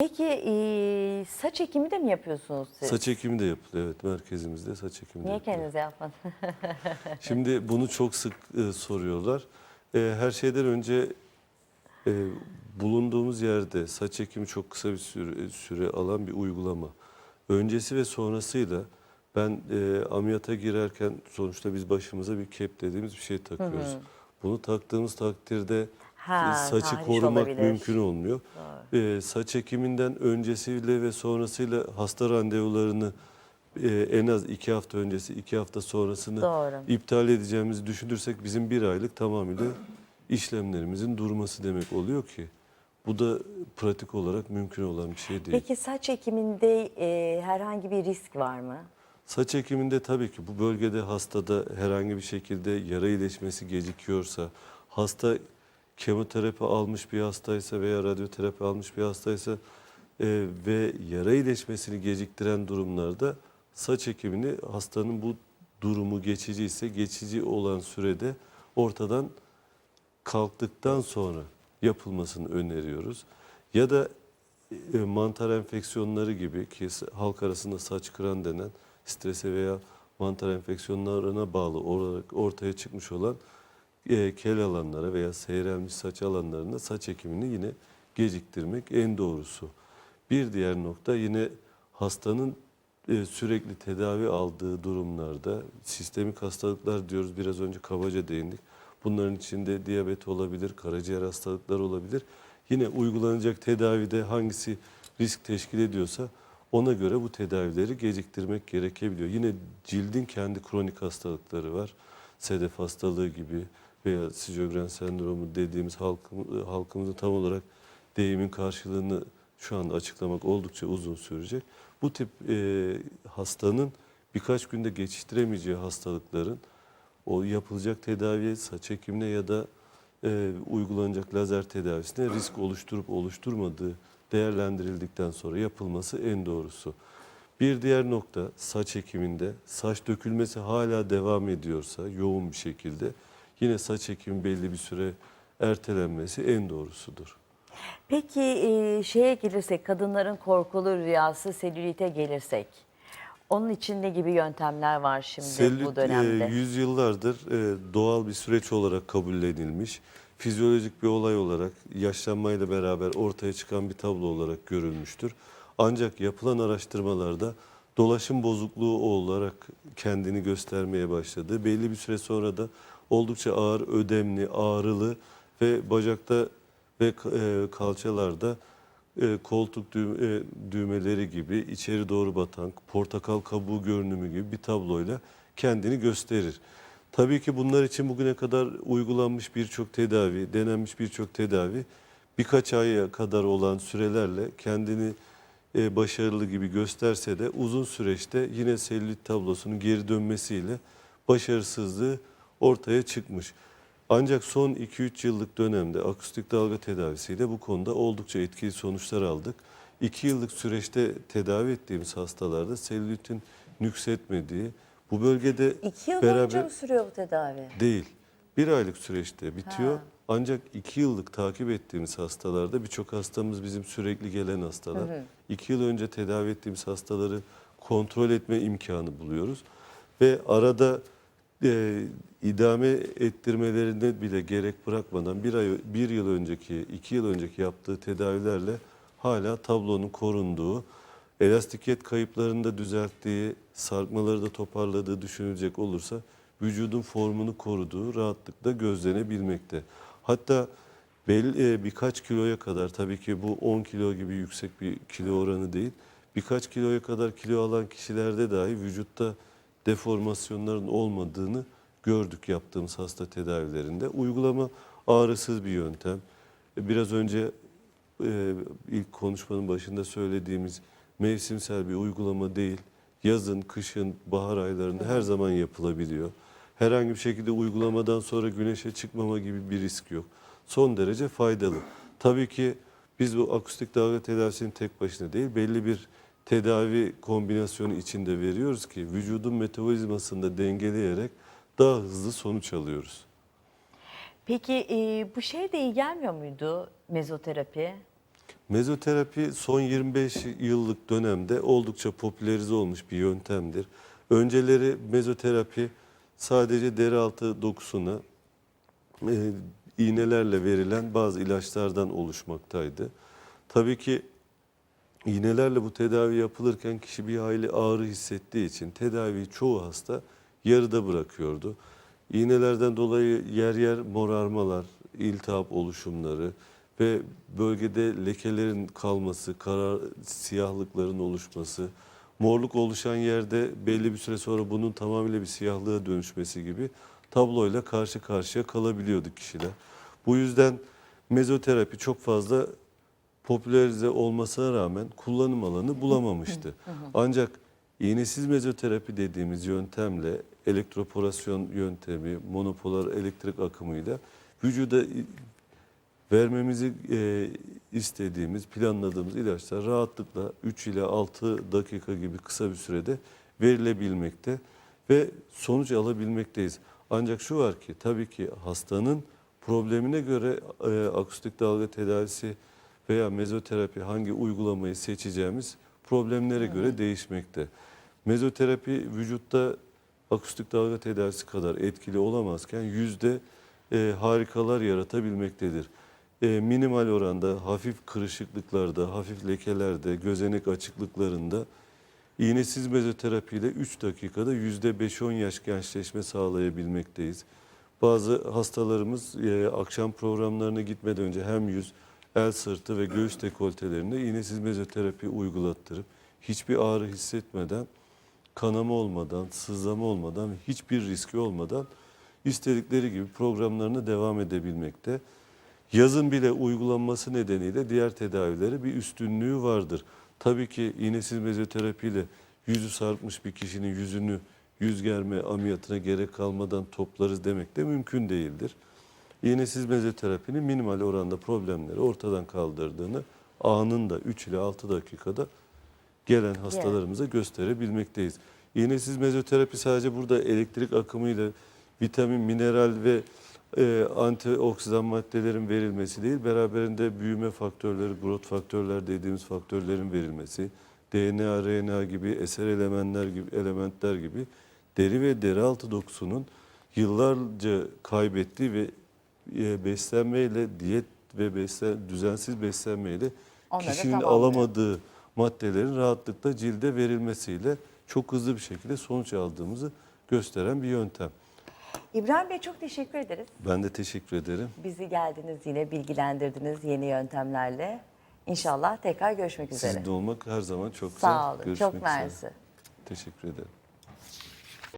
Peki e, saç ekimi de mi yapıyorsunuz siz? Saç ekimi de yapılıyor evet merkezimizde saç ekimi de Niye yapılıyor. kendiniz yapmadınız? Şimdi bunu çok sık e, soruyorlar. E, her şeyden önce e, bulunduğumuz yerde saç ekimi çok kısa bir süre, süre alan bir uygulama. Öncesi ve sonrasıyla ben e, ameliyata girerken sonuçta biz başımıza bir kep dediğimiz bir şey takıyoruz. Bunu taktığımız takdirde Ha, e, saçı tahriş korumak olabilir. mümkün olmuyor. E, saç ekiminden öncesiyle ve sonrasıyla hasta randevularını e, en az iki hafta öncesi, iki hafta sonrasını Doğru. iptal edeceğimizi düşünürsek bizim bir aylık tamamıyla işlemlerimizin durması demek oluyor ki bu da pratik olarak mümkün olan bir şey değil. Peki saç ekiminde e, herhangi bir risk var mı? Saç ekiminde tabii ki bu bölgede hastada herhangi bir şekilde yara iyileşmesi gecikiyorsa, hasta kemoterapi almış bir hastaysa veya radyoterapi almış bir hastaysa e, ve yara iyileşmesini geciktiren durumlarda saç ekimini hastanın bu durumu geçici ise geçici olan sürede ortadan kalktıktan sonra yapılmasını öneriyoruz. Ya da e, mantar enfeksiyonları gibi ki halk arasında saç kıran denen strese veya mantar enfeksiyonlarına bağlı olarak ortaya çıkmış olan e, kel alanlara veya seyrelmiş saç alanlarında saç ekimini yine geciktirmek en doğrusu. Bir diğer nokta yine hastanın e, sürekli tedavi aldığı durumlarda sistemik hastalıklar diyoruz biraz önce kabaca değindik. Bunların içinde diyabet olabilir, karaciğer hastalıkları olabilir. Yine uygulanacak tedavide hangisi risk teşkil ediyorsa ona göre bu tedavileri geciktirmek gerekebiliyor. Yine cildin kendi kronik hastalıkları var. Sedef hastalığı gibi veya Sjögren sendromu dediğimiz halkım, halkımızın tam olarak deyimin karşılığını şu anda açıklamak oldukça uzun sürecek. Bu tip e, hastanın birkaç günde geçiştiremeyeceği hastalıkların o yapılacak tedaviye, saç ekimine ya da e, uygulanacak lazer tedavisine risk oluşturup oluşturmadığı değerlendirildikten sonra yapılması en doğrusu. Bir diğer nokta saç ekiminde saç dökülmesi hala devam ediyorsa yoğun bir şekilde yine saç ekimi belli bir süre ertelenmesi en doğrusudur. Peki e, şeye gelirsek kadınların korkulu rüyası selülite gelirsek. Onun için ne gibi yöntemler var şimdi Selülit bu dönemde? e, yüzyıllardır e, doğal bir süreç olarak kabullenilmiş. Fizyolojik bir olay olarak yaşlanmayla beraber ortaya çıkan bir tablo olarak görülmüştür. Ancak yapılan araştırmalarda dolaşım bozukluğu olarak kendini göstermeye başladı. Belli bir süre sonra da oldukça ağır, ödemli, ağrılı ve bacakta ve e, kalçalarda e, koltuk e, düğmeleri gibi içeri doğru batan portakal kabuğu görünümü gibi bir tabloyla kendini gösterir. Tabii ki bunlar için bugüne kadar uygulanmış birçok tedavi, denenmiş birçok tedavi birkaç aya kadar olan sürelerle kendini başarılı gibi gösterse de uzun süreçte yine selülit tablosunun geri dönmesiyle başarısızlığı ortaya çıkmış. Ancak son 2-3 yıllık dönemde akustik dalga tedavisiyle bu konuda oldukça etkili sonuçlar aldık. 2 yıllık süreçte tedavi ettiğimiz hastalarda selülitin nüksetmediği, bu bölgede İki yıl beraber boyunca mı sürüyor bu tedavi? değil, bir aylık süreçte bitiyor. Ha. Ancak 2 yıllık takip ettiğimiz hastalarda birçok hastamız bizim sürekli gelen hastalar. 2 yıl önce tedavi ettiğimiz hastaları kontrol etme imkanı buluyoruz. Ve arada e, idame ettirmelerine bile gerek bırakmadan bir ay bir yıl önceki iki yıl önceki yaptığı tedavilerle hala tablonun korunduğu elastikiyet kayıplarını da düzelttiği sarkmaları da toparladığı düşünülecek olursa vücudun formunu koruduğu rahatlıkla gözlenebilmekte. Hatta belli e, birkaç kiloya kadar tabii ki bu 10 kilo gibi yüksek bir kilo oranı değil. Birkaç kiloya kadar kilo alan kişilerde dahi vücutta deformasyonların olmadığını gördük yaptığımız hasta tedavilerinde. Uygulama ağrısız bir yöntem. E, Biraz önce e, ilk konuşmanın başında söylediğimiz mevsimsel bir uygulama değil. Yazın, kışın, bahar aylarında her zaman yapılabiliyor. Herhangi bir şekilde uygulamadan sonra güneşe çıkmama gibi bir risk yok. Son derece faydalı. Tabii ki biz bu akustik dalga tedavisini tek başına değil, belli bir tedavi kombinasyonu içinde veriyoruz ki vücudun metabolizmasını da dengeleyerek daha hızlı sonuç alıyoruz. Peki e, bu şey de iyi gelmiyor muydu mezoterapi? Mezoterapi son 25 yıllık dönemde oldukça popülerize olmuş bir yöntemdir. Önceleri mezoterapi sadece deri altı dokusuna e, iğnelerle verilen bazı ilaçlardan oluşmaktaydı. Tabii ki iğnelerle bu tedavi yapılırken kişi bir hayli ağrı hissettiği için tedaviyi çoğu hasta yarıda bırakıyordu. İğnelerden dolayı yer yer morarmalar, iltihap oluşumları ve bölgede lekelerin kalması, karar siyahlıkların oluşması, morluk oluşan yerde belli bir süre sonra bunun tamamıyla bir siyahlığa dönüşmesi gibi tabloyla karşı karşıya kalabiliyordu kişiler. Bu yüzden mezoterapi çok fazla popülerize olmasına rağmen kullanım alanı bulamamıştı. Ancak iğnesiz mezoterapi dediğimiz yöntemle elektroporasyon yöntemi, monopolar elektrik akımıyla vücuda vermemizi e, istediğimiz, planladığımız ilaçlar rahatlıkla 3 ile 6 dakika gibi kısa bir sürede verilebilmekte ve sonuç alabilmekteyiz. Ancak şu var ki tabii ki hastanın problemine göre e, akustik dalga tedavisi veya mezoterapi hangi uygulamayı seçeceğimiz problemlere göre değişmekte. Mezoterapi vücutta akustik dalga tedavisi kadar etkili olamazken yüzde e, harikalar yaratabilmektedir. E, minimal oranda hafif kırışıklıklarda, hafif lekelerde, gözenek açıklıklarında iğnesiz mezoterapiyle 3 dakikada yüzde 5-10 yaş gençleşme sağlayabilmekteyiz. Bazı hastalarımız e, akşam programlarına gitmeden önce hem yüz, el sırtı ve göğüs dekoltelerinde iğnesiz mezoterapi uygulattırıp hiçbir ağrı hissetmeden, kanama olmadan, sızlama olmadan, hiçbir riski olmadan istedikleri gibi programlarına devam edebilmekte. Yazın bile uygulanması nedeniyle diğer tedavileri bir üstünlüğü vardır. Tabii ki iğnesiz mezoterapiyle yüzü sarkmış bir kişinin yüzünü yüz germe ameliyatına gerek kalmadan toplarız demek de mümkün değildir. İğnesiz mezoterapinin minimal oranda problemleri ortadan kaldırdığını anında 3 ile 6 dakikada gelen hastalarımıza gösterebilmekteyiz. İğnesiz mezoterapi sadece burada elektrik akımıyla vitamin, mineral ve e, antioksidan maddelerin verilmesi değil, beraberinde büyüme faktörleri, growth faktörler dediğimiz faktörlerin verilmesi, DNA, RNA gibi eser elementler gibi elementler gibi deri ve deri altı dokusunun yıllarca kaybettiği ve e, beslenmeyle diyet ve beslen, düzensiz beslenmeyle Onları kişinin alamadığı maddelerin rahatlıkla cilde verilmesiyle çok hızlı bir şekilde sonuç aldığımızı gösteren bir yöntem. İbrahim Bey çok teşekkür ederiz. Ben de teşekkür ederim. Bizi geldiniz yine bilgilendirdiniz yeni yöntemlerle. İnşallah tekrar görüşmek üzere. Sizin de olmak her zaman çok güzel. Sağ olun. Görüşmek çok mersi. Teşekkür ederim.